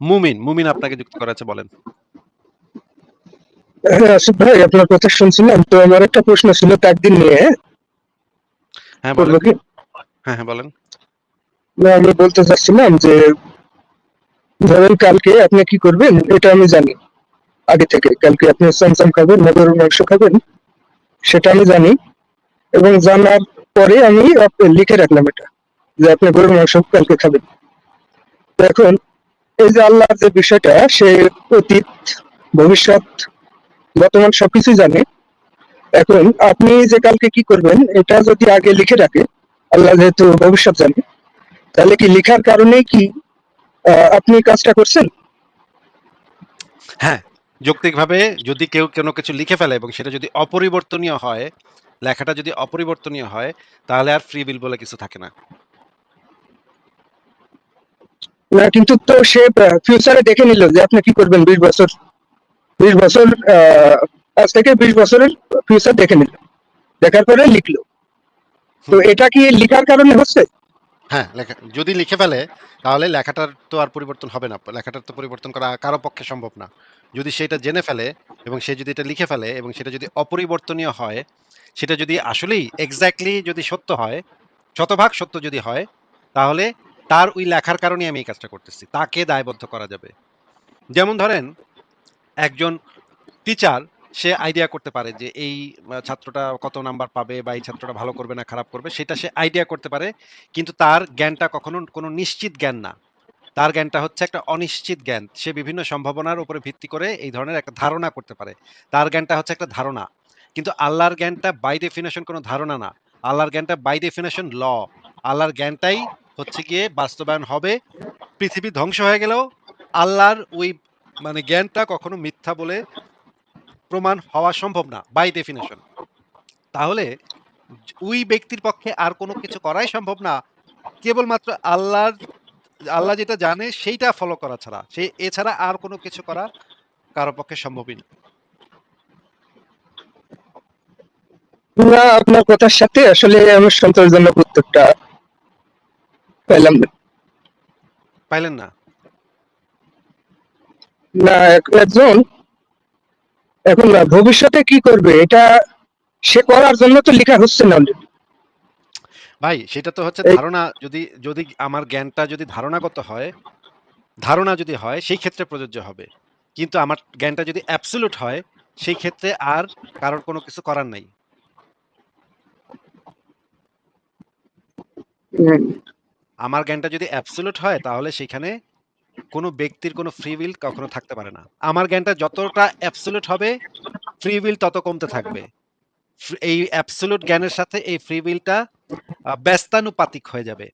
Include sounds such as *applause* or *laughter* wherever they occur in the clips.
মুমিন, মুমিন আপনাকে যুক্ত করেছে বলেন। হ্যাঁ, আসিফ ভাই আপনার কথা শুনছিলাম। তো আমার একটা প্রশ্ন ছিল তাকদীর নিয়ে, হ্যাঁ? হ্যাঁ, বলেন। হ্যাঁ, হ্যাঁ, বলেন। না আমি বলতে চাচ্ছিলাম যে ধরেন কালকে আপনি কি করবেন এটা আমি জানি। আগে থেকে। কালকে আপনি চমচম খাবেন গরুর মাংস খাবেন সেটা আমি জানি। এবং জানার পরে আমি লিখে রাখলাম এটা। যে আপনি গরুর মাংস কালকে খাবেন। এখন এই যে আল্লাহর যে বিষয়টা সে অতীত, ভবিষ্যৎ, বর্তমান সবকিছুই জানে। এখন আপনি যে কালকে কি করবেন এটা যদি আগে লিখে রাখে, আল্লাহ যেহেতু ভবিষ্যৎ জানে, তাহলে কি লিখার কারণেই কি আপনি কাজটা করছেন? হ্যাঁ, যৌক্তিকভাবে যদি কেউ কোনো কিছু লিখে ফেলে এবং সেটা যদি অপরিবর্তনীয় হয়, লেখাটা যদি অপরিবর্তনীয় হয়, তাহলে আর ফ্রি বিল বলে কিছু থাকে না। না কিন্তু তো সে ফিউচারে দেখে নিল যে আপনি কি করবেন ২০ বছর ২০ বছর আজ থেকে ২০ বছরের ফিউচার দেখে নিল। দেখার পরে লিখল। তো এটা কি লিখার কারণে হচ্ছে? হ্যাঁ, লেখা যদি লিখে ফেলে তাহলে লেখাটার তো আর পরিবর্তন হবে না। লেখাটার তো পরিবর্তন করা কারও পক্ষে সম্ভব না। যদি সে এটা জেনে ফেলে এবং সে যদি এটা লিখে ফেলে এবং সেটা যদি অপরিবর্তনীয় হয়, সেটা যদি আসলেই এক্সাক্টলি যদি সত্য হয়, শতভাগ সত্য যদি হয়, তাহলে তার ওই লেখার কারণেই আমি এই কাজটা করতেছি। তাকে দায়বদ্ধ করা যাবে। যেমন ধরেন, একজন টিচার সে আইডিয়া করতে পারে যে এই ছাত্রটা কত নাম্বার পাবে বা এই ছাত্রটা ভালো করবে না খারাপ করবে, সেটা সে আইডিয়া করতে পারে। কিন্তু তার জ্ঞানটা কখনো কোনো নিশ্চিত জ্ঞান না। তার জ্ঞানটা হচ্ছে একটা অনিশ্চিত জ্ঞান। সে বিভিন্ন সম্ভাবনার উপরে ভিত্তি করে এই ধরনের একটা ধারণা করতে পারে। তার জ্ঞানটা হচ্ছে একটা ধারণা। কিন্তু আল্লাহর জ্ঞানটা বাই ডেফিনিশন কোনো ধারণা না। আল্লাহর জ্ঞানটা বাই ডেফিনিশন ল। আল্লাহর জ্ঞানটাই হচ্ছে গিয়ে বাস্তবায়ন হবে। পৃথিবী ধ্বংস হয়ে গেলেও আল্লাহর ওই মানে জ্ঞানটা কখনো মিথ্যা বলে প্রমাণ হওয়া সম্ভব না বাই ডেফিনিশন। তাহলে ওই ব্যক্তির পক্ষে আর কোনো কিছু করাই সম্ভব না। কেবলমাত্র আল্লাহর, আল্লাহ যেটা জানে সেইটা ফলো করা ছাড়া। সে এছাড়া আর কোনো কিছু করা কারও পক্ষে সম্ভবই না। আপনার কথার সাথে আসলে আমার সন্তোষজনক উত্তরটা পেলাম না। পাইলেন না? না এক একজন এখন ভবিষ্যতে কি করবে এটা সে করার জন্য তো লিখা হচ্ছে না অলরেডি। ভাই সেটা তো হচ্ছে ধারণা যদি যদি আমার জ্ঞানটা যদি ধারণাগত হয়, ধারণা যদি হয় সেই ক্ষেত্রে প্রযোজ্য হবে। কিন্তু আমার জ্ঞানটা যদি অ্যাবসোলিউট হয় সেই ক্ষেত্রে আর কারোর কোনো কিছু করার নাই। আমার জ্ঞানটা যদি অ্যাবসোলিউট হয় তাহলে সেখানে কোনো ব্যক্তির কোনো ফ্রি উইল কখনো থাকতে পারে না। আমার জ্ঞানটা যতটা অ্যাবসোলিউট হবে ফ্রি উইল তত কমতে থাকবে। এই অ্যাবসোলিউট জ্ঞানের সাথে এই ফ্রি উইলটা ব্যস্তানুপাতিক হয়ে যাবে।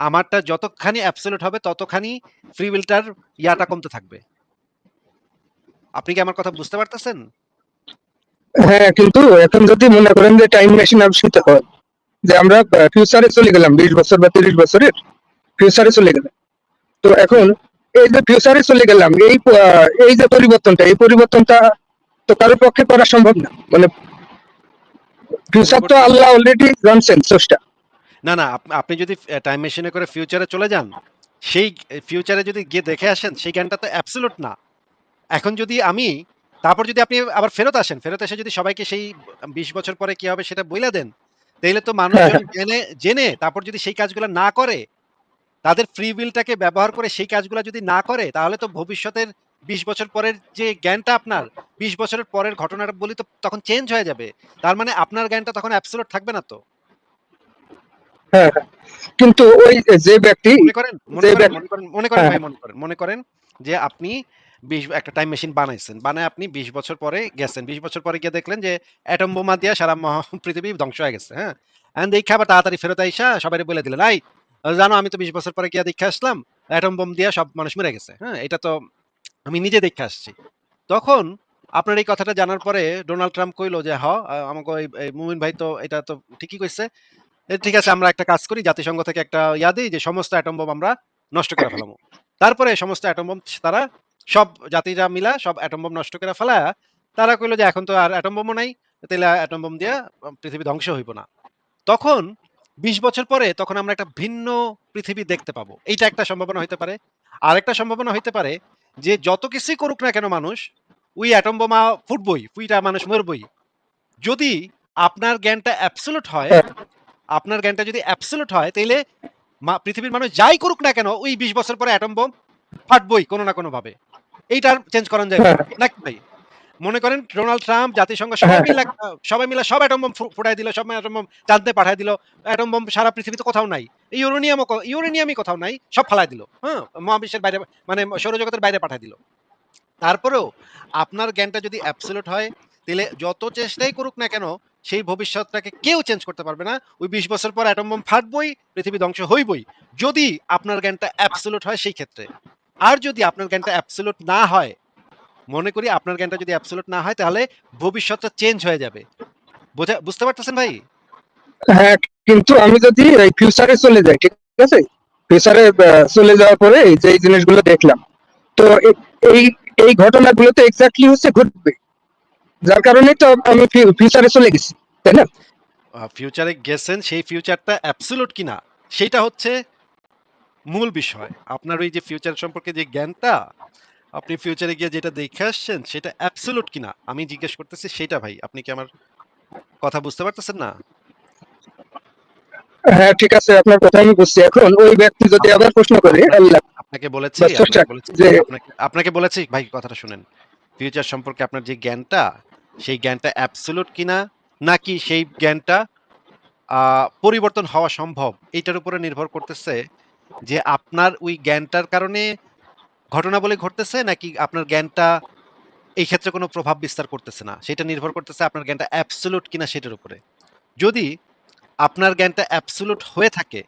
আমারটা যতখানি অ্যাবসোলিউট হবে ততখানি ফ্রি উইলটার ইয়াটা কমতে থাকবে। আপনি কি আমার কথা বুঝতে পারতেছেন? হ্যাঁ, কিন্তু এখন যদি মনে করেন যে টাইম মেশিন আবিষ্কৃত হয়, যে আমরা ফিউচারে চলে গেলাম ২০ বছর বা ৩০ বছরের ফিউচারে চলে গেলাম। তো এখন এই যে ফিউচারে চলে গেলাম এই এই যে পরিবর্তনটা, এই পরিবর্তনটা তো কারও পক্ষে করা সম্ভব না। মানে ফিউচার তো আল্লাহ অলরেডি জানছেন। না, না আপনি যদি টাইম মেশিনে করে ফিউচারে চলে যান, সেই ফিউচারে যদি গিয়ে দেখে আসেন সেই জ্ঞানটা তো অ্যাবসোলিউট না। এখন যদি আমি তারপর যদি আপনি আবার ফেরত আসেন, ফেরত এসে যদি সবাইকে সেই ২০ বছর পরে কি হবে সেটা বইলা দেন, তাইলে তো হ্যাঁ। জেনে জেনে তারপর যদি সেই কাজগুলা না করে, তাদের ফ্রি উইলটাকে ব্যবহার করে সেই কাজগুলা যদি না করে তাহলে তো ভবিষ্যতের ২০ বছর পরের যে জ্ঞানটা আপনার ২০ বছরের পরের ঘটনাটা বলি তো তখন চেঞ্জ হয়ে যাবে। তার মানে আপনার জ্ঞানটা তখন অ্যাবসোলিউট থাকবে না তো। হ্যাঁ, হ্যাঁ। কিন্তু ওই যে ব্যক্তি মনে করেন মনে করেন হ্যাঁ, হ্যাঁ। মনে করেন মনে করেন যে আপনি ২০ একটা টাইম মেশিন বানাইছেন। বানায় আপনি ২০ বছর পরে গেছেন। ২০ বছর পরে গিয়ে দেখলেন যে এটম বোমা দিয়া সারা পৃথিবী ধ্বংস হয়ে গেছে। হ্যাঁ? এখন দেইখা আবার তাড়াতাড়ি ফেরত আইসা সবাইরে বইলা দিলেন, "এই জানো আমি তো ২০ বছর পরে গিয়া দেইখা আসলাম, এটম বোম দিয়া সব মানুষ মইরা গেছে। হ্যাঁ? এটা তো আমি নিজে দেইখা আসছি।" তখন আপনার এই কথাটা জানার পরে ডোনাল্ড ট্রাম্প কইল যে, "হ আমাকে এই এই মুমিন ভাই তো এটা তো ঠিকই কইছে। ঠিক আছে আমরা একটা কাজ করি জাতিসংঘ থেকে একটা ইয়া দেই যে সমস্ত এটম বোম আমরা নষ্ট করে ফেলামু।" তারপরে সমস্ত এটম বোম তারা সব জাতিরা মিলা সব এটম বোম নষ্ট করে ফেলায়া তারা কইল যে, "এখন তো আর এটম বোমও নাই। তাইলে এটম বোম দিয়া পৃথিবী ধ্বংস হইব না।" তখন ২০ বছর পরে তখন আমরা একটা ভিন্ন পৃথিবী দেখতে পাবো। এইটা একটা সম্ভাবনা হইতে পারে। আরেকটা সম্ভাবনা হইতে পারে যে যত কিছুই করুক না কেন মানুষ ওই অ্যাটম বোমা ফুটবই ফুইটা মানুষ মরবই যদি আপনার জ্ঞানটা অ্যাবসোলুট হয়। আপনার জ্ঞানটা যদি অ্যাবসোলুট হয় তাইলে মা- পৃথিবীর মানুষ যাই করুক না কেন ওই বিশ বছর পরে অ্যাটম বোম ফাটবই কোনো না কোনো ভাবে এইটার চেঞ্জ করান যায়। নাকি ভাই? মনে করেন ডোনাল্ড ট্রাম্প জাতিসংঘ সবাই হ্যাঁ। মিলে সবাই মিলে সব অ্যাটম বোম ফুটাই দিল সব অ্যাটম বোম চাঁদে পাঠায় দিল অ্যাটম বোম সারা পৃথিবীতে কোথাও নাই। ইউরেনিয়ামও ইউরেনিয়ামই কোথাও নাই সব ফালাই দিল। হ্যাঁ মহাবিশ্বের বাইরে মানে সৌরজগতের বাইরে পাঠায় দিল। তারপরেও আপনার জ্ঞানটা যদি অ্যাবসোলুট হয় তাহলে যত চেষ্টাই করুক না কেন সেই ভবিষ্যৎটাকে কেউ চেঞ্জ করতে পারবে না। ওই বিশ বছর পর অ্যাটম বোম ফাটবই পৃথিবী ধ্বংস হইবই। যদি আপনার জ্ঞানটা অ্যাবসোলুট হয় সেই ক্ষেত্রে। আর যদি আপনার জ্ঞানটা অ্যাবসোলুট না হয় মনে করি আপনার জ্ঞানটা যদি অ্যাবসোলুট না হয় তাহলে ভবিষ্যৎটা চেঞ্জ হয়ে যাবে। বোঝা বুঝতে পারতেছেন ভাই? হ্যাঁ কিন্তু আমি যদি ফিউচারে চলে যাই ঠিক আছে? ফিউচারে চলে যাওয়ার পরে এই যে জিনিসগুলো দেখলাম তো এই এই ঘটনাগুলো তো এক্স্যাক্টলি হচ্ছে ঘটবে। যার কারণে তো আমি ফিউচারে চলে গেছি তাই না? ফিউচারে গেছেন সেই ফিউচারটা অ্যাবসোলুট কিনা সেটা হচ্ছে মূল বিষয় আপনার ওই যে ফিউচার সম্পর্কে যে জ্ঞানটা আপনি ফিউচারে গিয়ে যেটা দেখে আসছেন সেটা অ্যাবসোলুট কিনা? আমি জিজ্ঞেস করতেছি সেটা ভাই আপনি কি আমার কথা বুঝতে পারতেছেন না? হ্যাঁ ঠিক আছে আপনার কথা আমি বুঝছি। এখন ওই ব্যক্তি যদি আবার প্রশ্ন করে আল্লাহ আপনাকে বলেছি আপনাকে বলেছি যে আপনাকে আপনাকে বলেছি ভাই কথাটা শুনেন। ফিউচার সম্পর্কে আপনার যে জ্ঞানটা সেই জ্ঞানটা অ্যাবসোলুট কিনা নাকি সেই জ্ঞানটা আহ, পরিবর্তন হওয়া সম্ভব এটার উপরে নির্ভর করতেছে যে আপনার ওই জ্ঞানটার কারণে ঘটনা বলে ঘটতেছে নাকি আপনার জ্ঞানটা এই ক্ষেত্রে কোনো প্রভাব বিস্তার করতেছে না? সেটা নির্ভর করতেছে আপনার জ্ঞানটা অ্যাবসোলুট কিনা সেটার উপরে। যদি আপনার জ্ঞানটা অ্যাবসোলুট হয়ে থাকে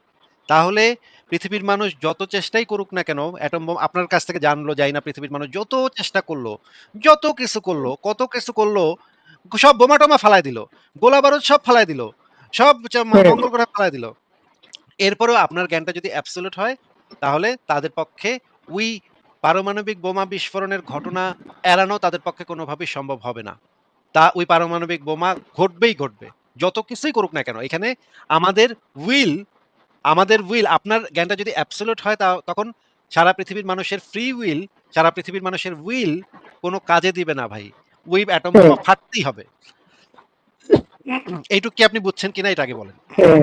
তাহলে পৃথিবীর মানুষ যত চেষ্টাই করুক না কেন অ্যাটম বোম আপনার কাছ থেকে জানলো যায় না পৃথিবীর মানুষ যত চেষ্টা করল যত কিছু করল কত কিছু করল সব বোমা টোমা ফালাই দিল গোলা বারুদ সব ফালাই দিল সব ম- মঙ্গল গ্রহে ফালাই দিল। এরপরেও আপনার জ্ঞানটা যদি অ্যাবসোলুট হয় তাহলে তাদের পক্ষে উই পারমাণবিক বোমা বিস্ফোরণের ঘটনা এড়ানো তাদের পক্ষে কোনোভাবেই সম্ভব হবে না। তা ওই পারমাণবিক বোমা ঘটবেই ঘটবে যত কিছুই করুক না কেন। এখানে আমাদের উইল আমাদের উইল আপনার জ্ঞানটা যদি অ্যাবসোলুট হয় তা তখন সারা পৃথিবীর মানুষের ফ্রি উইল সারা পৃথিবীর মানুষের উইল কোনো কাজে দিবে না ভাই। ওই অ্যাটম ফাটতেই হবে। এইটুকু কি আপনি বুঝছেন কিনা এটা আগে বলেন। হুম।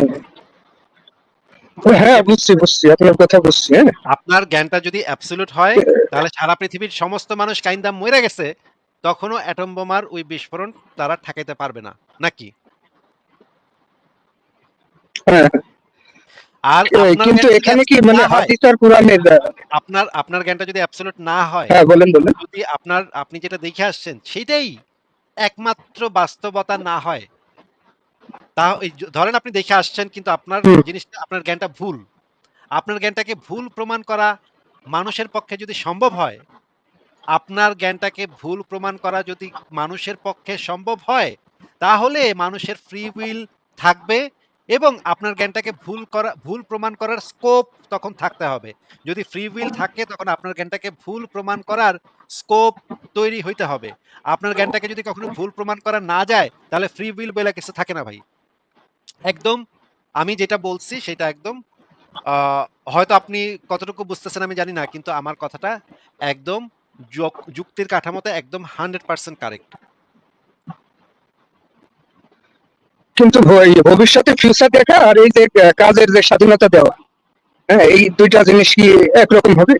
হ্যাঁ বুঝছি বুঝছি আপনার কথা বুঝছি হ্যাঁ। আপনার জ্ঞানটা যদি অ্যাবসোলুট হয় তাহলে সারা পৃথিবীর সমস্ত মানুষ কাইন্দা মরে গেছে তখনও অ্যাটম বোমার ওই বিস্ফোরণ তারা ঠেকাইতে পারবে না নাকি? হ্যাঁ। আর কিন্তু এখানে কি মানে হাদিস আর কোরআনের আপনার আপনার জ্ঞানটা যদি অ্যাবসোলুট না হয় হ্যাঁ বলেন বলেন। যদি আপনার আপনি যেটা দেখে আসছেন সেটাই একমাত্র বাস্তবতা না হয় তা ধরেন আপনি দেখে আসছেন কিন্তু আপনার জিনিসটা আপনার জ্ঞানটা ভুল। আপনার জ্ঞানটাকে ভুল প্রমাণ করা মানুষের পক্ষে যদি সম্ভব হয় আপনার জ্ঞানটাকে ভুল প্রমাণ করা যদি মানুষের পক্ষে সম্ভব হয় তাহলে মানুষের ফ্রি উইল থাকবে এবং আপনার জ্ঞানটাকে ভুল করা, ভুল প্রমাণ করার স্কোপ তখন থাকতে হবে। যদি ফ্রি উইল থাকে, তখন আপনার জ্ঞানটাকে ভুল প্রমাণ করার স্কোপ তৈরি হইতে হবে। আপনার জ্ঞানটাকে যদি কখনো ভুল প্রমাণ করা না যায়, তাহলে ফ্রি উইল বলে কিছু থাকে না ভাই। একদম, আমি যেটা বলছি সেটা একদম হয়তো আপনি কতটুকু বুঝতেছেন আমি জানি না, কিন্তু আমার কথাটা একদম যুক- যুক্তির কাঠামোতে একদম হান্ড্রেড পার্সেন্ট কারেক্ট কিন্তু ভবিষ্যতে ফিউচার দেখা আর এই যে কাজের যে স্বাধীনতা দেওয়া। হ্যাঁ এই দুইটা জিনিস কি একরকম হবে?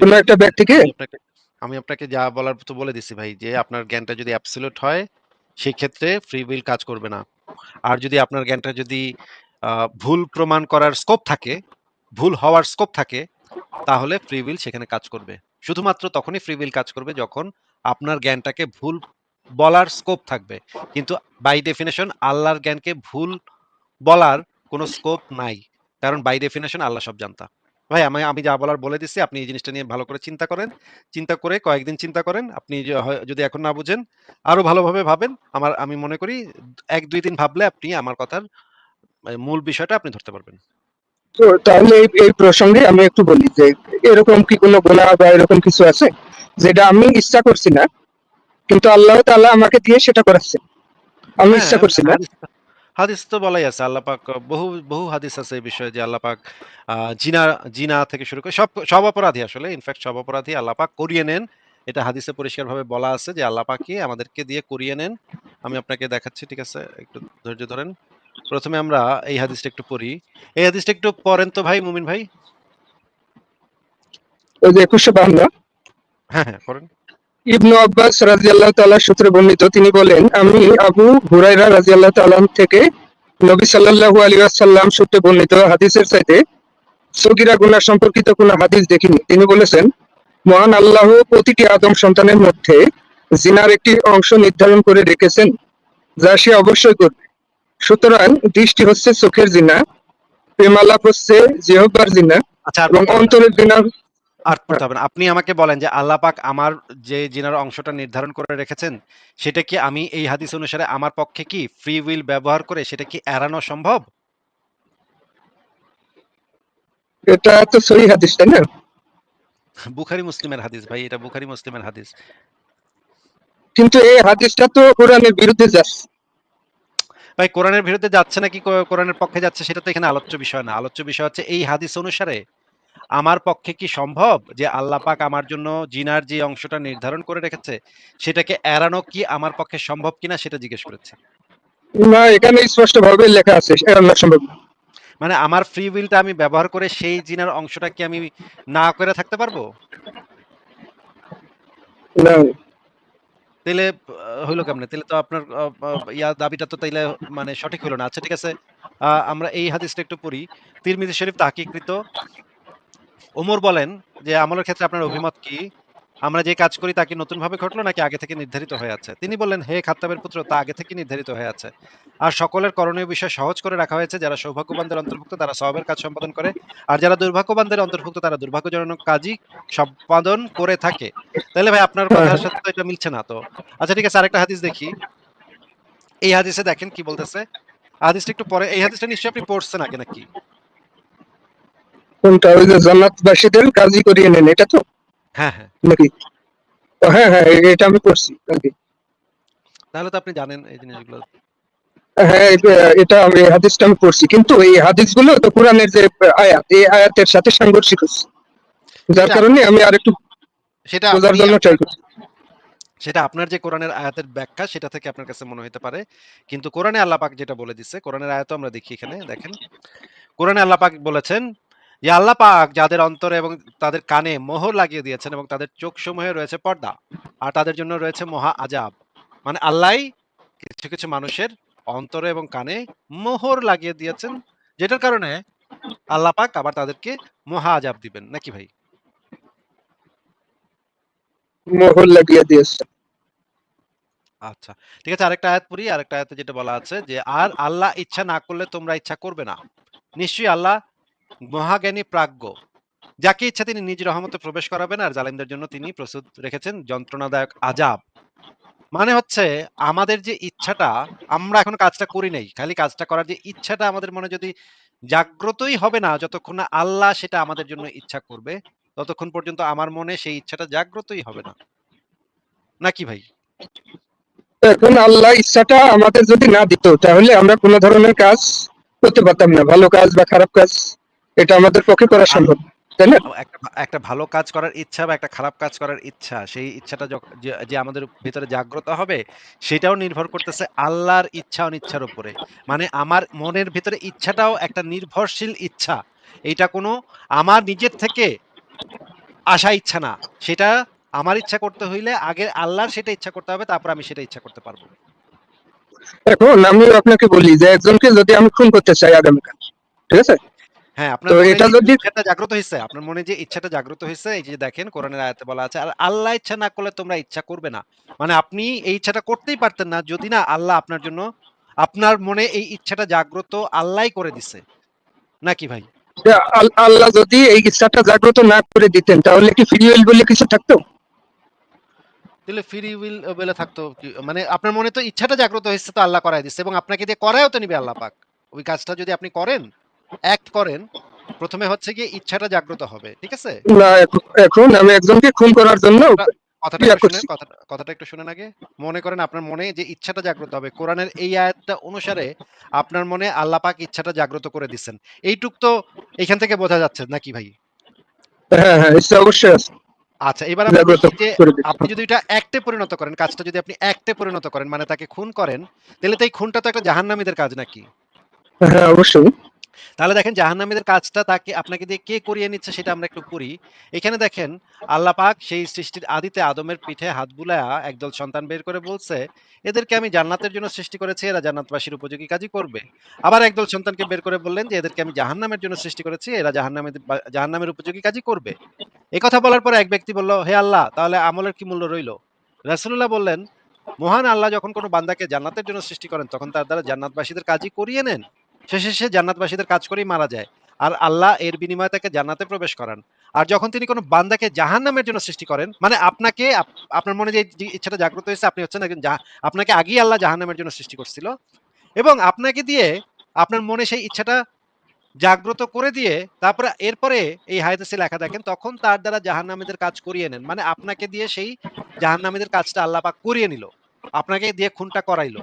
কোনো একটা ব্যক্তিকে আমি আপনাকে যা বলার তো বলে দিছি ভাই যে আপনার জ্ঞানটা যদি অ্যাবসলিউট হয় সেই ক্ষেত্রে ফ্রি উইল কাজ করবে না। আর যদি আপনার জ্ঞানটা যদি ভুল প্রমাণ করার স্কোপ থাকে ভুল হওয়ার স্কোপ থাকে তাহলে ফ্রি উইল সেখানে কাজ করবে। শুধুমাত্র তখনই ফ্রি উইল কাজ করবে যখন আপনার জ্ঞানটাকে ভুল বলার স্কোপ থাকবে। কিন্তু বাই ডেফিনেশন আল্লাহর জ্ঞানকে ভুল বলার কোনো স্কোপ নাই। কারণ বাই ডেফিনেশন আল্লাহ সব জানতা। ভাই, আমি আমি যা বলার বলে দিচ্ছি, আপনি এই জিনিসটা নিয়ে ভালো করে চিন্তা করেন। চিন্তা করে কয়েকদিন চিন্তা করেন। আপনি যদি এখন না বুঝেন, আরও ভালোভাবে ভাবেন। আমার, আমি মনে করি এক, দুই দিন ভাবলে আপনি আমার কথার মূল বিষয়টা আপনি ধরতে পারবেন। তো তাহলে এই এই প্রসঙ্গে আমি একটু বলি যে, এরকম কি কোনো গোনা বা এরকম কিছু আছে? যেটা আমি ইচ্ছা করছি না কিন্তু আল্লাহ তাআলা আমাকে দিয়ে সেটা করাচ্ছে আমি ইচ্ছা হ্যাঁ, করছি না। হাদিস- হাদিস তো বলাই আছে আল্লাহ পাক বহু বহু হাদিস আছে এই বিষয়ে যে আল্লাহ পাক জিনা জিনা থেকে শুরু করে সব সব অপরাধী আসলে ইনফ্যাক্ট সব অপরাধী আল্লাহ পাক করিয়ে নেন। এটা হাদিসে পরিষ্কারভাবে বলা আছে যে আল্লাহ পাকই আমাদেরকে দিয়ে করিয়ে নেন। আমি আপনাকে দেখাচ্ছি ঠিক আছে? একটু ধৈর্য ধরেন। প্রথমে আমরা এই হাদিসটা একটু পড়ি। এই হাদিসটা একটু পড়েন তো ভাই মুমিন ভাই? ওই যে একুশশো বাহান্ন। হ্যাঁ হ্যাঁ পড়েন। ইবনু আব্বাস রাজিয়াল্লাহ তাআলা সূত্রে বর্ণিত তিনি বলেন আমি আবু হুরাইরা রাজিয়াল্লাহ তাআলা থেকে নবী সাল্লাল্লাহু আলাইহি ওয়াসাল্লাম সূত্রে বর্ণিত হাদিসের চাইতে সগীরা গুনাহ সম্পর্কিত কোনো হাদিস দেখিনি তিনি বলেছেন মহান আল্লাহ প্রতিটি আদম সন্তানের মধ্যে জিনার একটি অংশ নির্ধারণ করে রেখেছেন যা সে অবশ্যই করবে সুতরাং দৃষ্টি হচ্ছে চোখের জিনা প্রেমালাপ হচ্ছে জিহ্বার জিনা আচ্ছা এবং। অন্তরের জিনা আর পড়তে হবে না। আপনি আমাকে বলেন যে আল্লাহ পাক আমার যে জিনার অংশটা নির্ধারণ করে রেখেছেন সেটা কি আমি এই হাদিস অনুসারে আমার পক্ষে কি ফ্রি উইল ব্যবহার করে সেটা কি এড়ানো সম্ভব? এটা তো সহি হাদিস তাই না? বুখারি মুসলিমের হাদিস ভাই এটা বুখারি মুসলিমের হাদিস। কিন্তু এই হাদিসটা তো কোরআনের বিরুদ্ধে যাচ্ছে। ভাই কোরআনের বিরুদ্ধে যাচ্ছে নাকি কোরআনের পক্ষে যাচ্ছে সেটা তো এখানে আলোচ্য বিষয় না। আলোচ্য বিষয় হচ্ছে এই হাদিস অনুসারে আমার পক্ষে কি সম্ভব যে আল্লাহ পাক আমার জন্য জিনার যে অংশটা নির্ধারণ করে রেখেছে সেটাকে এড়ানো কি আমার পক্ষে সম্ভব কিনা সেটা জিজ্ঞেস করেছে। না এখানে স্পষ্ট ভাবে লেখা আছে এড়ানো সম্ভব মানে আমার ফ্রি উইলটা আমি ব্যবহার করে সেই জিনার অংশটা কি আমি না করে থাকতে পারব? না। আহ, হইল কেমনে? তাহলে তো আপনার ইয়া দাবিটা তো তাইলে মানে সঠিক হলো না। আচ্ছা ঠিক আছে। আমরা এই হাদিসটা একটু পড়ি। তিরমিজি শরীফ তাকিকৃত ওমর বলেন যে আমলের ক্ষেত্রে আপনার অভিমত কি? আমরা যে কাজ করি তা কি নতুন ভাবে ঘটলো নাকি আগে থেকে নির্ধারিত হয়ে আছে? তিনি বললেন হে খাত্তাবের পুত্র তা আগে থেকে নির্ধারিত হয়ে আছে। আর সকলের করণীয় বিষয় সহজ করে রাখা হয়েছে যারা সৌভাগ্যবানদের অন্তর্ভুক্ত তারা সবের কাজ সম্পাদন করে আর যারা দুর্ভাগ্যবানদের অন্তর্ভুক্ত তারা দুর্ভাগ্যজনক কাজই সম্পাদন করে থাকে। তাহলে ভাই আপনার কথার সাথে তো এটা মিলছে না তো। আচ্ছা ঠিক আছে আরেকটা হাদিস দেখি। এই হাদিসে দেখেন কি বলতেছে? হাদিসটা একটু পরে এই হাদিসটা নিশ্চয়ই আপনি পড়ছেন আগে নাকি? কোনটা ওই যে জান্নাতবাসীদের কাজই করিয়ে নেন এটা তো? হ্যাঁ হ্যাঁ। নাকি? হ্যাঁ হ্যাঁ এটা আমি আগে। তাহলে তো আপনি জানেন এই জিনিসগুলো। হ্যাঁ এটা আমি হাদিসটা আমি পড়ছি কিন্তু এই হাদিসগুলো তো কোরআনের যে আয়াত এই আয়াতের সাথে সাংঘর্ষিক হচ্ছে। যার কারণে আমি আরেকটু সেটা বোঝার জন্য ট্রাই করছি। সেটা আপনার যে কোরআনের আয়াতের ব্যাখ্যা সেটা থেকে আপনার কাছে মনে হতে পারে। কিন্তু কোরআনে আল্লাহ পাক যেটা বলে দিচ্ছে কোরআনের আয়াতও আমরা দেখি এখানে দেখেন। কোরআনে আল্লাহ পাক বলেছেন যে আল্লাহ পাক যাদের অন্তরে এবং তাদের কানে মোহর লাগিয়ে দিয়েছেন এবং তাদের চোখ সমূহে রয়েছে পর্দা আর তাদের জন্য রয়েছে মহা আজাব। মানে আল্লাহ কিছু কিছু মানুষের অন্তরে এবং কানে মোহর লাগিয়ে দিয়েছেন যেটার কারণে আল্লাহ পাক আবার তাদেরকে মহা আজাব দিবেন। নাকি ভাই? মোহর লাগিয়ে দিয়েছে আচ্ছা ঠিক আছে আরেকটা আয়াত পড়ি আরেকটা আয়াতে যেটা বলা আছে যে আর আল্লাহ ইচ্ছা না করলে তোমরা ইচ্ছা করবে না। নিশ্চয়ই আল্লাহ মহাজ্ঞানী প্রাজ্ঞ। যাকে ইচ্ছা তিনি নিজ রহমতে প্রবেশ করাবেন আর জালিমদের জন্য তিনি প্রস্তুত রেখেছেন যন্ত্রণাদায়ক আজাব। মানে হচ্ছে, আমাদের যে ইচ্ছাটা, আমরা এখন কাজটা করি নাই। খালি কাজটা করার যে ইচ্ছাটা আমাদের মনে যদি জাগ্রতই হবে না, যতক্ষণ না আল্লাহ সেটা আমাদের জন্য ইচ্ছা করবে, ততক্ষণ পর্যন্ত আমার মনে সেই ইচ্ছাটা জাগ্রতই হবে না। নাকি ভাই? এখন আল্লাহ ইচ্ছাটা আমাদের যদি না দিত, তাহলে আমরা কোনো ধরনের কাজ করতে পারতাম না। ভালো কাজ বা খারাপ কাজ এটা আমাদের পক্ষে করা সম্ভব তাই না? একটা ভালো কাজ করার ইচ্ছা বা একটা খারাপ কাজ করার ইচ্ছা সেই ইচ্ছাটা যে যে আমাদের ভিতরে জাগ্রত হবে সেটাও নির্ভর করতেছে আল্লাহর ইচ্ছা অনিচ্ছার উপরে। মানে আমার মনের ভিতরে ইচ্ছাটাও একটা নির্ভরশীল ইচ্ছা। এটা কোনো আমার নিজের থেকে আসা ইচ্ছা না। সেটা আমার ইচ্ছা করতে হইলে আগে আল্লাহর সেটা ইচ্ছা করতে হবে তারপর আমি সেটা ইচ্ছা করতে পারব। এখন আমি আপনাকে বলি যে একজনকে যদি আমি খুন করতে চাই আগামীকাল ঠিক আছে? হ্যাঁ আপনার মনে এটা যে যদি- ইচ্ছাটা জাগ্রত হয়েছে আপনার মনে যে ইচ্ছাটা জাগ্রত হয়েছে এই যে দেখেন কোরআনের আয়াতে বলা আছে আর আল্লাহ ইচ্ছা না করলে তোমরা ইচ্ছা করবে না। মানে আপনি এই ইচ্ছাটা করতেই পারতেন না যদি না আল্লাহ আপনার জন্য আপনার মনে এই ইচ্ছাটা জাগ্রত আল্লাহই করে দিছে। নাকি ভাই? আল্লাহ যদি এই ইচ্ছাটা জাগ্রত না করে দিতেন তাহলে কি ফ্রি উইল বলে কিছু থাকতো? তাহলে ফ্রি উইল বলে থাকতো মানে আপনার মনে তো ইচ্ছাটা জাগ্রত হয়েছে তো আল্লাহ করাই দিচ্ছে এবং আপনাকে দিয়ে করায়ও তো নিবে আল্লাহ পাক। ওই কাজটা যদি আপনি করেন অ্যাক্ট করেন প্রথমে হচ্ছে গিয়ে ইচ্ছাটা জাগ্রত হবে ঠিক আছে? না এখন- আমি একজনকে খুন করার জন্য কথাটা একটু শুনেন করছি। কথাটা কথাটা একটু শুনেন আগে। মনে করেন আপনার মনে যে ইচ্ছাটা জাগ্রত হবে কোরআনের এই আয়াতটা অনুসারে আপনার মনে আল্লাহ পাক ইচ্ছাটা জাগ্রত করে দিচ্ছেন। এইটুক তো এখান থেকে বোঝা যাচ্ছে নাকি ভাই? হ্যাঁ হ্যাঁ অবশ্যই আচ্ছা এবার আপনি যদি এটা অ্যাক্টে পরিণত করেন কাজটা যদি আপনি অ্যাক্টে পরিণত করেন মানে তাকে খুন করেন তাহলে তো এই খুনটা তো একটা জাহান্নামীদের কাজ নাকি? হ্যাঁ অবশ্যই। তাহলে দেখেন জাহান্নামীদের কাজটা তাকে, আপনাকে দিয়ে কে করিয়ে নিচ্ছে সেটা আমরা একটু করি এখানে দেখেন, আল্লাহ পাক সেই সৃষ্টির আদিতে আদমের পিঠে হাত বুলায়া একদল সন্তান বের করে বলছে, এদেরকে আমি জান্নাতের জন্য সৃষ্টি করেছি, এরা জান্নাতবাসীর উপযোগী কাজই করবে। আবার একদল সন্তানকে বের করে বললেন যে, এদেরকে আমি জাহান্নামের জন্য সৃষ্টি করেছি, এরা জাহান্নামের জাহান্নামের উপযোগী কাজই করবে। এই কথা বলার পরে এক ব্যক্তি বলল, হে আল্লাহ, তাহলে আমলের কি মূল্য রইল? রাসূলুল্লাহ বললেন, মহান আল্লাহ যখন কোনো বান্দাকে জান্নাতের জন্য সৃষ্টি করেন, তখন তার দ্বারা জান্নাতবাসীদের কাজই করিয়ে নেন। শেষে সে জান্নাতবাসীদের কাজ করেই মারা যায়। আর আল্লাহ এর বিনিময়ে তাকে জান্নাতে প্রবেশ করান। আর যখন তিনি কোনো বান্দাকে জাহান্নামের জন্য সৃষ্টি করেন মানে আপনাকে আপনার মনে যে ইচ্ছাটা জাগ্রত হয়েছে, আপনি হচ্ছেন একজন আপনাকে আগেই আল্লাহ জাহান্নামের জন্য সৃষ্টি করছিল। এবং আপনাকে দিয়ে আপনার মনে সেই ইচ্ছাটা জাগ্রত করে দিয়ে তারপরে, এরপরে এই হায়াতে লেখা দেখেন, তখন তার দ্বারা জাহান্নামীদের কাজ করিয়ে নেন। মানে আপনাকে দিয়ে সেই জাহান্নামীদের কাজটা আল্লাহ পাক করিয়ে নিল। আপনাকে দিয়ে খুনটা করাইলো।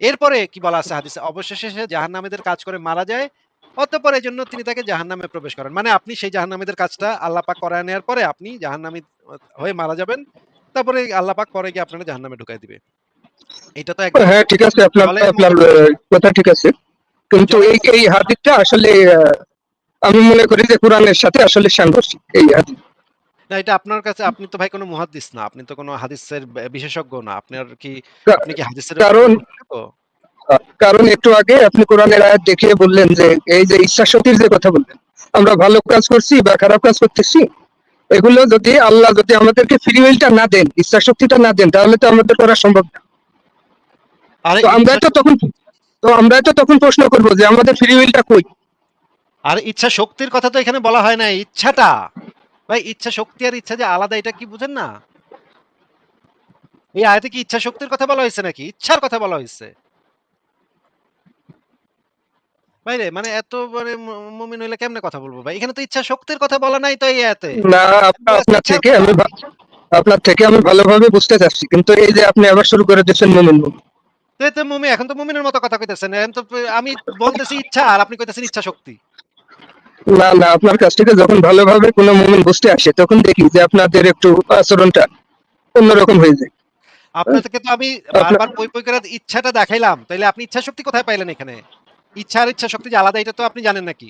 এরপরে কি বলা আছে হাদিসে? অবশেষে সে জাহান্নামীদের কাজ করে মারা যায় অতঃপর এই জন্য তিনি তাকে জাহান্নামে প্রবেশ করেন। মানে আপনি সেই জাহান্নামীদের কাজটা আল্লাহ পাক করায় নেওয়ার পরে আপনি জাহান্নামী হয়ে মারা যাবেন তারপরে আল্লাহ পাক পরে গিয়ে আপনারা জাহান্নামে ঢুকাই দিবে। এটা তো একদম হ্যাঁ ঠিক আছে আপনার আপনার কথা ঠিক আছে। কিন্তু এই এই হাদিসটা আসলে আমি মনে করি যে কোরআনের সাথে আসলে সাংঘর্ষিক এই হাদিস। না এটা আপনার কাছে আপনি তো ভাই কোনো মুহাদ্দিস না আপনি তো কোনো হাদিসের বিশেষজ্ঞ না আপনার কি আপনি কি হাদিসের কারণ কারণ একটু আগে আপনি কোরআনের আয়াত দেখিয়ে বললেন যে এই যে ইচ্ছা শক্তির যে কথা বললেন আমরা ভালো কাজ করছি বা খারাপ কাজ করতেছি? এগুলো যদি আল্লাহ যদি আমাদেরকে ফ্রি উইলটা না দেন ইচ্ছা শক্তিটা না দেন তাহলে তো আমাদের করা সম্ভব না। আরে তো আমরা তো তখন তো আমরা তো তখন প্রশ্ন করব যে আমাদের ফ্রি উইলটা কই? আর ইচ্ছা শক্তির কথা তো এখানে বলা হয় না ইচ্ছাটা ভাই ইচ্ছা শক্তি আর ইচ্ছা যে আলাদা এটা কি বুঝেন না? এই আয়াতে কি ইচ্ছা শক্তির কথা বলা হয়েছে নাকি? ইচ্ছার কথা বলা হয়েছে। মানে এত মানে মুমিন হইলে কেমনে কথা বলব ভাই? এখানে তো ইচ্ছা শক্তির কথা বলা নাই তো এই আয়াতে। না আপ- আপনার থেকে আমি আপনার থেকে আমি ভালোভাবে বুঝতে চাচ্ছি। কিন্তু এই যে আপনি আবার শুরু করে দিয়েছেন মমিন মুমিন। তো এই তো মুমি এখন তো মুমিনের মতো কথা কইতেছেন। এখন তো আমি বলতেছি ইচ্ছা আর আপনি কইতেছেন ইচ্ছা শক্তি না না আপনার কাছ থেকে যখন ভালোভাবে কোনো মুমিন বুঝতে আসে তখন দেখি যে আপনাদের একটু আচরণটা অন্যরকম হয়ে যায়। আপনাদেরকে তো আমি বারবার পই পই করে ইচ্ছাটা দেখাইলাম। তাইলে আপনি ইচ্ছা শক্তি কোথায় পাইলেন এখানে? ইচ্ছা আর ইচ্ছা শক্তি যে আলাদা এটা তো আপনি জানেন নাকি?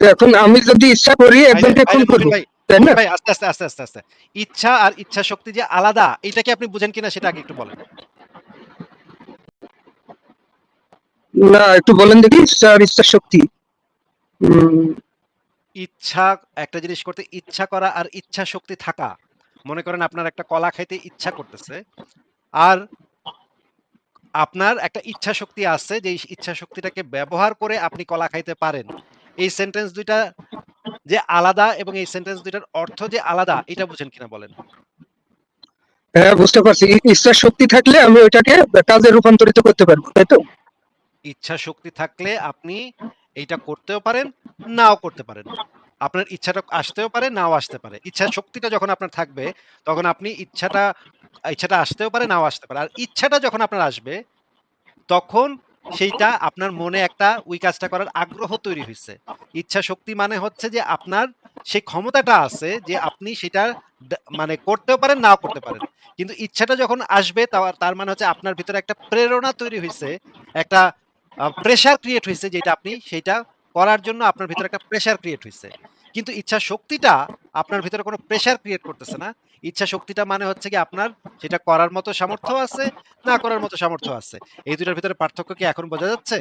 এখন আমি যদি ইচ্ছা করি একজনকে খুন ভাই, ভাই, আস্তে আস্তে আস্তে আস্তে আস্তে। ইচ্ছা আর ইচ্ছা শক্তি যে আলাদা এটা কি আপনি বুঝেন কিনা সেটা আগে একটু বলেন। না একটু বলেন দেখি ইচ্ছা আর ইচ্ছা শক্তি ইচ্ছা একটা জিনিস করতে ইচ্ছা করা আর ইচ্ছা শক্তি থাকা। মনে করেন আপনার একটা কলা খাইতে ইচ্ছা করতেছে আর আপনার একটা ইচ্ছা শক্তি আছে যে ইচ্ছা শক্তিটাকে ব্যবহার করে আপনি কলা খাইতে পারেন। এই সেন্টেন্স দুইটা যে আলাদা এবং এই সেন্টেন্স দুইটার অর্থ যে আলাদা এটা বুঝেন কিনা বলেন? হ্যাঁ বুঝতে পারছি। ইচ্ছা শক্তি থাকলে আমি ওইটাকে কাজে রূপান্তরিত করতে পারব তাই তো? ইচ্ছা শক্তি থাকলে আপনি এইটা করতেও পারেন, নাও করতে পারেন। আপনার ইচ্ছাটা আসতেও পারে, নাও আসতে পারে। ইচ্ছা শক্তিটা যখন আপনার থাকবে, তখন আপনি ইচ্ছাটা ইচ্ছাটা আসতেও পারে, নাও আসতে পারে। আর ইচ্ছাটা যখন আপনার আসবে, তখন সেইটা আপনার মনে একটা ওই কাজটা করার আগ্রহ তৈরি হয়েছে ইচ্ছা শক্তি মানে হচ্ছে যে আপনার সেই ক্ষমতাটা আছে যে আপনি সেটা মানে করতেও পারেন, নাও করতে পারেন। কিন্তু ইচ্ছাটা যখন আসবে তার মানে হচ্ছে আপনার ভিতরে একটা প্রেরণা তৈরি হয়েছে একটা প্রেসার ক্রিয়েট হয়েছে যেটা আপনি সেটা করার জন্য আপনার ভিতরে একটা প্রেসার ক্রিয়েট হয়েছে। কিন্তু ইচ্ছা শক্তিটা আপনার ভিতরে কোনো প্রেসার ক্রিয়েট করতেছে না। ইচ্ছা শক্তিটা মানে হচ্ছে কি আপনার সেটা করার মতো সামর্থ্য আছে না করার মতো সামর্থ্য আছে। এই দুটার ভিতরে পার্থক্য কি এখন বোঝা যাচ্ছে?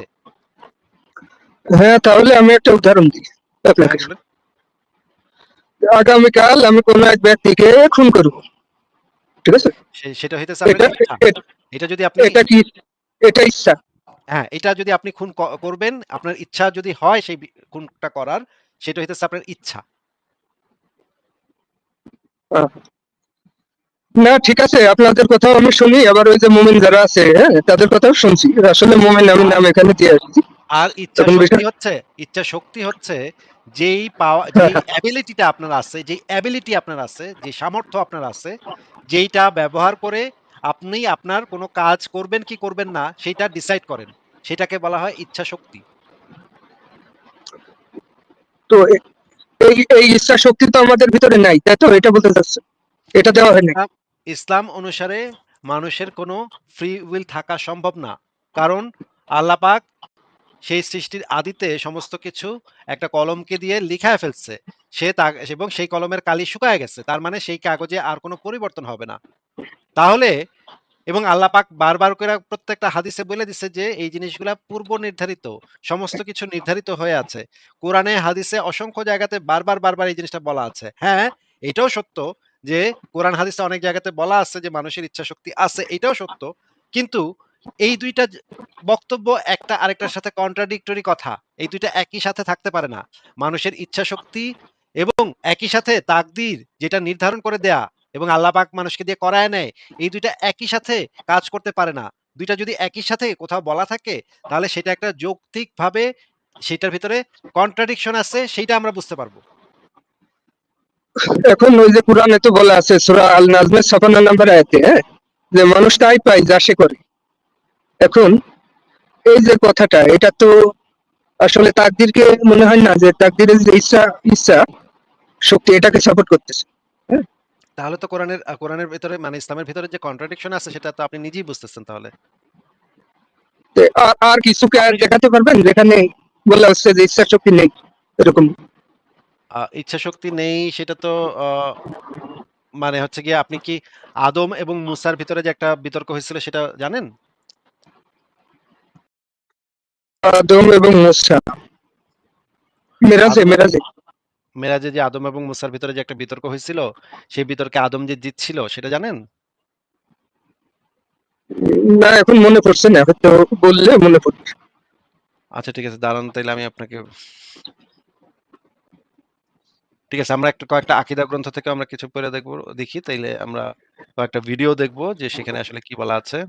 হ্যাঁ তাহলে আমি একটা উদাহরণ দিই আপনাকে। হ্যাঁ। আগামীকাল আমি কোনো এক ব্যক্তিকে খুন করব। ঠিক আছে? সেটা হইতেছে এটা যদি আপনি এটা কি? এটা ইচ্ছা। হ্যাঁ এটা যদি আপনি খুন করবেন আপনার ইচ্ছা যদি হয় সেই খুনটা করার সেটা হইতেছে আপনার ইচ্ছা। না ঠিক আছে আপনাদের কথাও আমি শুনি আবার ওই যে মুমিন যারা আছে হ্যাঁ তাদের কথাও শুনছি। আসলে মুমিন আমি নাম এখানে দিয়ে আসছি। আর ইচ্ছা শক্তি হচ্ছে ইচ্ছা শক্তি হচ্ছে যেই পাওয়া যেই *laughs* অ্যাবিলিটিটা আপনার আছে, যেই অ্যাবিলিটি আপনার আছে, যে সামর্থ্য আপনার আছে, যেইটা ব্যবহার করে আপনি আপনার কোনো কাজ করবেন কি করবেন না সেটা ডিসাইড করেন। সেটাকে বলা হয় ইচ্ছা শক্তি তো এই এই ইচ্ছা শক্তি তো আমাদের ভিতরে নাই তাই তো এটা বলতে চাচ্ছেন এটা দেওয়া হয় ইসলাম ইসলাম অনুসারে মানুষের কোনো ফ্রি উইল থাকা সম্ভব না। কারণ আল্লাহ পাক সেই সৃষ্টির আদিতে সমস্ত কিছু একটা কলমকে দিয়ে লিখায় ফেলছে। সে এবং সেই কলমের কালি শুকায় গেছে। তার মানে সেই কাগজে আর কোনো পরিবর্তন হবে না। তাহলে এবং আল্লাহ পাক বারবার করে প্রত্যেকটা হাদিসে বলে দিছে যে এই জিনিসগুলা পূর্ব নির্ধারিত। সমস্ত কিছু নির্ধারিত হয়ে আছে। কোরআনে হাদিসে অসংখ্য জায়গাতে বারবার, বারবার এই জিনিসটা বলা আছে। হ্যাঁ, এটাও সত্য যে কোরআন হাদিসে অনেক জায়গাতে বলা আছে যে মানুষের ইচ্ছা শক্তি আছে। এটাও সত্য। কিন্তু এই ২ টা জ, বক্তব্য একটা আরেকটার সাথে কন্ট্রাডিক্টরি কথা। এই ২ টা একই সাথে থাকতে পারে না। মানুষের ইচ্ছাশক্তি এবং একই সাথে তাকদীর যেটা নির্ধারণ করে দেয়া এবং আল্লাহ পাক মানুষকে দিয়ে করায় নেয়। এই ২ টা একই সাথে কাজ করতে পারে না। ২ টা যদি একই সাথে কোথাও বলা থাকে, তাহলে সেটা একটা যৌক্তিকভাবে সেটার ভিতরে কন্ট্রাডিকশন আছে সেটা আমরা বুঝতে পারব এখন ওই যে কোরআনে তো বলা আছে, সূরা আল নাজমের ৫৬ নম্বর আয়াতে হ্যাঁ যে মানুষ তাই পায়, যা সে করে এখন এই যে কথাটা এটা তো আসলে তাকদিরকে মনে হয় না যে তাকদিরের যে ইচ্ছা ইচ্ছা শক্তি এটাকে সাপোর্ট করতেছে তাহলে তো কোরআনের কোরআনের ভেতরে মানে ইসলামের ভিতরে যে কন্ট্রাডিকশন আছে সেটা তো আপনি নিজেই বুঝতেছেন তাহলে। আর- কিছু কি আর দেখাতে পারবেন যেখানে বলা হচ্ছে যে ইচ্ছা শক্তি নেই এরকম আ ইচ্ছাশক্তি নেই সেটা তো মানে হচ্ছে গিয়ে আপনি কি আদম এবং মুসার ভিতরে যে একটা বিতর্ক হয়েছিল সেটা জানেন? আদম এবং মুসা মেরাজে মেরাজে মেরাজে যে আদম এবং মুসার ভিতরে যে একটা বিতর্ক হয়েছিল, সেই বিতর্কে আদম যে জিতছিল সেটা জানেন? না এখন মনে পড়ছে না হয়তো বললে মনে পড়বে আচ্ছা ঠিক আছে দাঁড়ান তাইলে আমি আপনাকে ঠিক আছে আমরা একটা কয়েকটা আকীদা গ্রন্থ থেকে আমরা কিছু পড়ে দেখব দেখি তাইলে আমরা কয়েকটা ভিডিও দেখব যে সেখানে আসলে কি বলা আছে।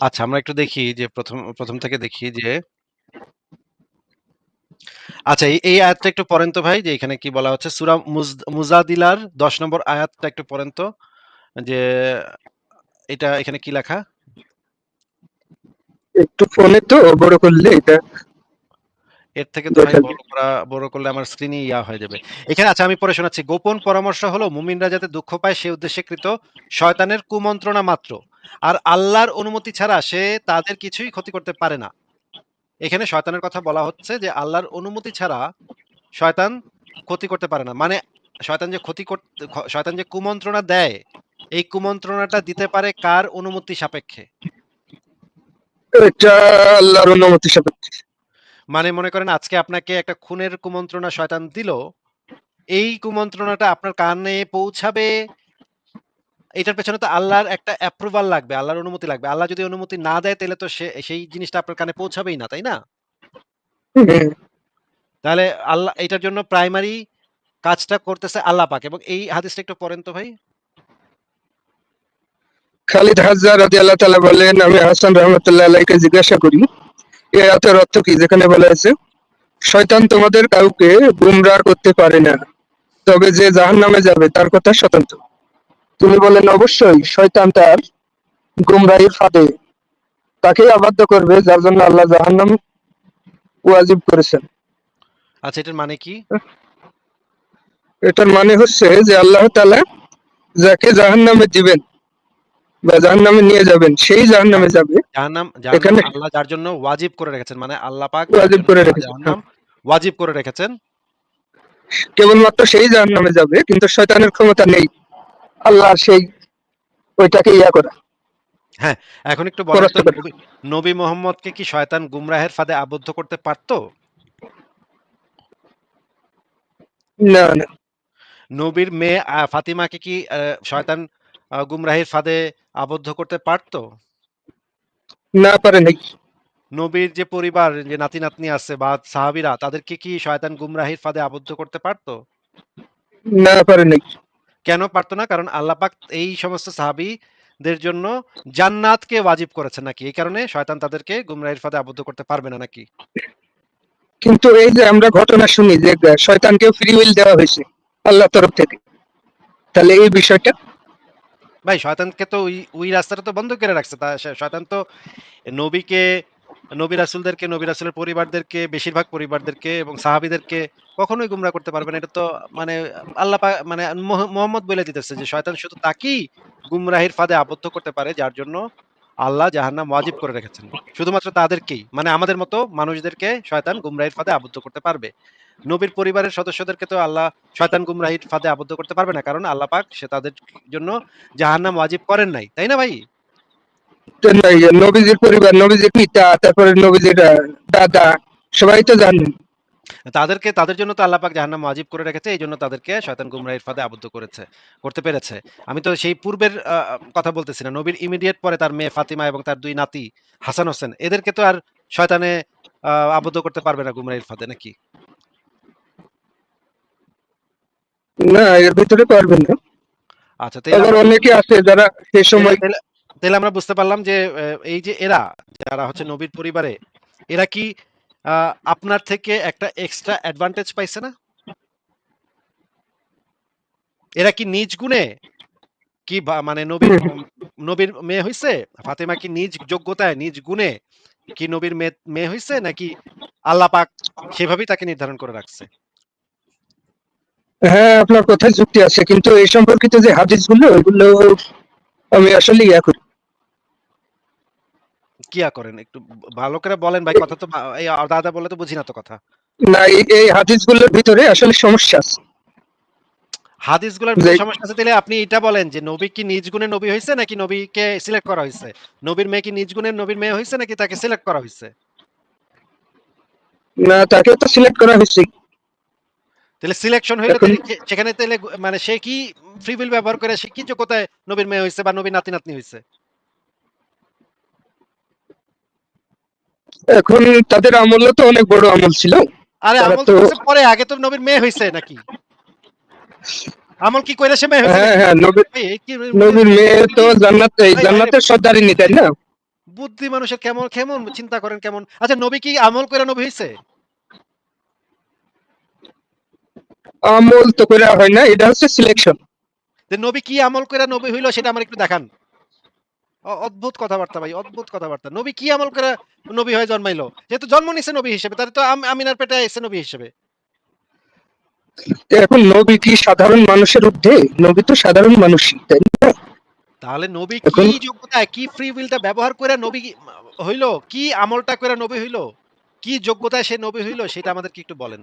আচ্ছা আমরা একটু দেখি যে ১ম ১ম থেকে দেখি যে আচ্ছা এই, আয়াতটা একটু পড়েন তো ভাই যে এখানে কি বলা হচ্ছে সূরা মুজ মুজাদিলার ১০ নম্বর আয়াতটা একটু পড়েন তো। যে এটা এখানে কি লেখা? একটু ফোনে তো বড় করলে এটা এর থেকে তো ভাই বড় করা বড় করলে আমার স্ক্রিনই ইয়া হয়ে যাবে। এখানে আচ্ছা আমি পড়ে শোনাচ্ছি। গোপন পরামর্শ হলো মুমিনরা যাতে দুঃখ পায় সে উদ্দেশ্যে কৃত শয়তানের কুমন্ত্রণা মাত্র। আর আল্লাহর অনুমতি ছাড়া সে তাদের কিছুই ক্ষতি করতে পারে না। এখানে শয়তানের কথা বলা হচ্ছে যে আল্লাহর অনুমতি ছাড়া শয়তান ক্ষতি করতে পারে না। মানে শয়তান যে ক্ষতি কর শয়তান যে কুমন্ত্রণা দেয়, এই কুমন্ত্রণাটা দিতে পারে কার অনুমতি সাপেক্ষে? এটা আল্লাহর অনুমতি সাপেক্ষে মানে মনে করেন আজকে আপনাকে একটা খুনের কুমন্ত্রণা শয়তান দিল। এই কুমন্ত্রণাটা আপনার কানে পৌঁছাবে এটার পেছনে তো আল্লাহর একটা অ্যাপ্রুভাল লাগবে, আল্লাহর অনুমতি লাগবে। আল্লাহ যদি অনুমতি না দেয় তাইলে তো সেই জিনিসটা আপনার কানে পৌঁছাবেই না, তাই না? তাহলে আল্লাহ এটার জন্য প্রাইমারি কাজটা করতেছে আল্লাহ পাক এবং এই হাদিসটা একটু পড়েন তো ভাই। খালিদ হাজ্জা রাদিয়াল্লাহু তাআলা বলেন আমি হাসান রাহমাতুল্লাহ আলাইকে জিজ্ঞাসা করি এই আয়াতের অর্থ কি যেখানে বলা আছে শয়তান তোমাদের কাউকে গুমরাহ করতে পারে না তবে যে জাহান্নামে যাবে তার কথা স্বতন্ত্র তিনি বলেন অবশ্যই শয়তান তার গুমরাহির ফাঁদে তাকে আবদ্ধ করবে যার জন্য আল্লাহ জাহান্নাম ওয়াজিব করেছেন আচ্ছা এটার মানে কি? এটার মানে হচ্ছে যে আল্লাহ তাআলা যাকে জাহান্নামে দিবেন বা জাহান্নামে নিয়ে যাবেন সেই জাহান্নামে যাবে জাহান্নাম এখানে- আল্লাহ যার জন্য ওয়াজিব করে রেখেছেন। মানে আল্লাহ পাক ওয়াজিব করে রেখেছেন, জাহান্নাম ওয়াজিব করে রেখেছেন। কেবলমাত্র সেই জাহান্নামে যাবে কিন্তু শয়তানের ক্ষমতা নেই আল্লাহর সেই ওইটাকে ইয়া করা এখন একটু বলেন তো নবী নবী মোহাম্মদকে কি শয়তান গুমরাহের ফাঁদে আবদ্ধ করতে পারতো? না না নবীর মেয়ে ফাতিমাকে কি শয়তান গুমরাহির ফাঁদে আবদ্ধ করতে পারতো? না পারে নাই নবীর যে পরিবার যে নাতি-নাতনি আছে বা সাহাবীরা তাদেরকে কি শয়তান গুমরাহির ফাঁদে আবদ্ধ করতে পারত? না পারে নাই কেন পারতো না? কারণ আল্লাহ পাক এই সমস্ত সাহাবীদের জন্য জান্নাতকে ওয়াজিব করেছেন নাকি? এই কারণে শয়তান তাদেরকে গুমরাহির ফাঁদে আবদ্ধ করতে পারবে না নাকি? কিন্তু এই যে আমরা ঘটনা শুনি যে শয়তানকে ফ্রি উইল দেওয়া হয়েছে আল্লাহ তরফ থেকে তাহলে এই বিষয়টা ভাই শয়তানকে তো ওই ওই রাস্তাটা তো বন্ধ করে রাখছে। তা শয়তান তো নবীকে, নবী রাসূলদেরকে, নবী রাসূলের পরিবারদেরকে, বেশিরভাগ পরিবারদেরকে এবং সাহাবীদেরকে কখনোই গুমরাহ করতে পারবে না। এটা তো মানে আল্লাহ মানে মহ মুহাম্মদ বলে দিতেছে যে শয়তান শুধু তাকেই গুমরাহির ফাঁদে আবদ্ধ করতে পারে যার জন্য আল্লাহ জাহান্নাম ওয়াজিব করে রেখেছেন। শুধুমাত্র তাদেরকেই মানে আমাদের মতো মানুষদেরকে শয়তান গুমরাহির ফাঁদে আবদ্ধ করতে পারবে। নবীর পরিবারের সদস্যদেরকে তো আল্লাহ শয়তান গুমরাহির ফাঁদে আবদ্ধ করতে পারবে না। কারণ আল্লাহ পাক সে তাদের জন্য জাহান্নাম ওয়াজিব করেন নাই। তাই না ভাই? নবীজির পরিবার নবীজির পিতা তারপরে নবীজির দাদা সবাই তো জানেন তাদেরকে তাদের জন্য তো আল্লাহ পাক জাহান্নাম ওয়াজিব করে রেখেছে। এইজন্য তাদেরকে শয়তান গুমরাহির ফাঁদে আবদ্ধ করেছে করতে পেরেছে। আমি তো সেই পূর্বের কথা বলতেছি না। নবীর ইমিডিয়েট পরে তার মেয়ে ফাতিমা এবং তার ২ নাতি হাসান হোসেন এদেরকে তো আর শয়তানে আবদ্ধ করতে পারবে না গুমরাহির ফাঁদে নাকি? না এর ভিতরে পারবেন না আচ্ছা অনেকে আছে যারা সে সময় তাইলে আমরা বুঝতে পারলাম যে এই যে এরা, যারা হচ্ছে নবীর পরিবারে, এরা কি আপনার থেকে একটা এক্সট্রা অ্যাডভান্টেজ পাইছে না? এরা কি নিজ গুণে, কি মানে নবীর নবীর মেয়ে হইছে? ফাতেমা কি নিজ যোগ্যতায়, নিজ গুণে কি নবীর মেয়ে হইছে, নাকি আল্লাহ পাক সেভাবেই তাকে নির্ধারণ করে রাখছে? হ্যাঁ আপনার কথায় যুক্তি আছে, কিন্তু এই সম্পর্কিত যে হাদিসগুলো ওইগুলো আমি আসলে ইয়া করি কিয়া করেন একটু ভালো করে বলেন ভাই কথা তো এই আদা বললে তো বুঝি না তো কথা। না এই এই হাদিসগুলোর ভিতরে আসলে সমস্যা আছে হাদিসগুলোর ভিতরে সমস্যা আছে তাইলে আপনি এটা বলেন যে নবী কি নিজ গুণে নবী হইছে নাকি নবীকে সিলেক্ট করা হইছে? নবীর মেয়ে কি নিজ গুণে নবীর মেয়ে হইছে নাকি তাকে সিলেক্ট করা হইছে? না তাকে তো সিলেক্ট করা হয়েছে তাহলে সিলেকশন হইলে সেখানে তাইলে গু মানে সে কি ফ্রি উইল ব্যবহার করে সে কি যোগ্যতায় নবীর মেয়ে হইছে বা নবীর নাতি-নাতনি হইছে? এখন তাদের আমলও তো অনেক বড় আমল ছিল আরে আমল তো তো- পরে আগে তো নবীর মেয়ে হইছে নাকি? আমল কি কইরা সে মেয়ে হইছে? হ্যাঁ হ্যাঁ নবীর মেয়ে তো জান্নাত এই ভাই, জান্নাতের সর্দারিনী তাই না বুদ্ধি মানুষের কেমন কেমন চিন্তা করেন কেমন? আচ্ছা নবী কি আমল কইরা নবী হইছে? আমল তো করে হয় না এটা হচ্ছে সিলেকশন যে নবী কি আমল কইরা নবী হইল সেটা আমার একটু দেখান। অদ্ভুত কথাবার্তা ভাই, অদ্ভুত কথাবার্তা। নবী কি আমল করে নবী হয়ে জন্মাইলো? যেহেতু জন্ম নিছে নবী হিসেবে, তাহলে তো আমিনার পেটে আইছে নবী হিসেবে। এখন নবী কি সাধারণ মানুষের ঊর্ধ্বে নবী তো সাধারণ মানুষই তাই না তাহলে নবী কি যোগ্যতায় কি ফ্রি উইলটা ব্যবহার করে নবী হইল? কি আমলটা করে নবী হইল? কি যোগ্যতায় সে নবী হইল সেটা আমাদেরকে একটু বলেন।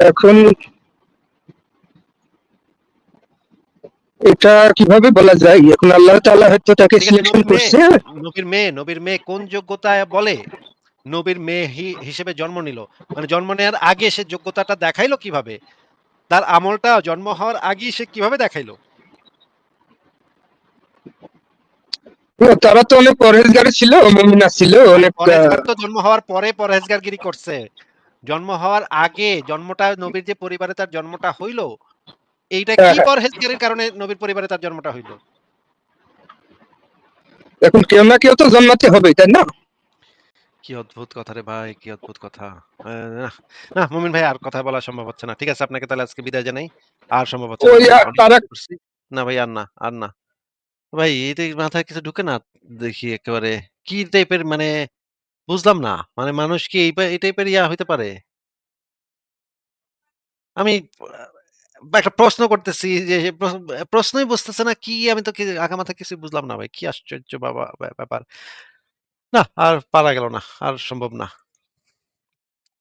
এখন এটা কীভাবে বলা যায় এখন আল্লাহ তাআলা হয়তো তাকে সিলেকশন করছে নবীর মেয়ে, নবীর মেয়ে কোন যোগ্যতায় বলে নবীর মেয়ে হিসেবে জন্ম নিল? মানে জন্ম নেওয়ার আগে সে যোগ্যতাটা দেখাইলো কীভাবে? তার আমলটা জন্ম হওয়ার আগেই সে কীভাবে দেখাইলো? তারা তো অনেক পরহেজগার ছিল মুমিনা ছিল অনেক পরহেজগার তো জন্ম হওয়ার পরে পরহেজগারগিরি করছে। জন্ম হওয়ার আগে জন্মটা নবীর যে পরিবারে তার জন্মটা হইল, এইটা কি হ্যাঁ। পরহেজগারির কারণে নবীর পরিবারে তার জন্মটা হইল? এখন কেউ না কেউ তো জন্মাতে হবে তাই না কি অদ্ভুত কথা রে ভাই, কি অদ্ভুত কথা। না মুমিন ভাই আর কথা বলা সম্ভব হচ্ছে না। ঠিক আছে আপনাকে তাহলে আজকে বিদায় জানাই। আর সম্ভব হচ্ছে না। আর অনেক তারা- করছি। না ভাই আর না, আর না। ভাই এটা মাথায় কিছু ঢুকে না দেখি একেবারে কি টাইপের মানে বুঝলাম না। মানে মানুষ কি এই টাইপের ইয়া হইতে পারে? আমি একটা প্রশ্ন করতেছি যে প্র প্রশ্নই বুঝতেছে না কি, আমি তো আগামাথা কিছু বুঝলাম না ভাই। কি আশ্চর্য বাবা, ব্যাপার। না, আর পারা গেল না। আর সম্ভব না।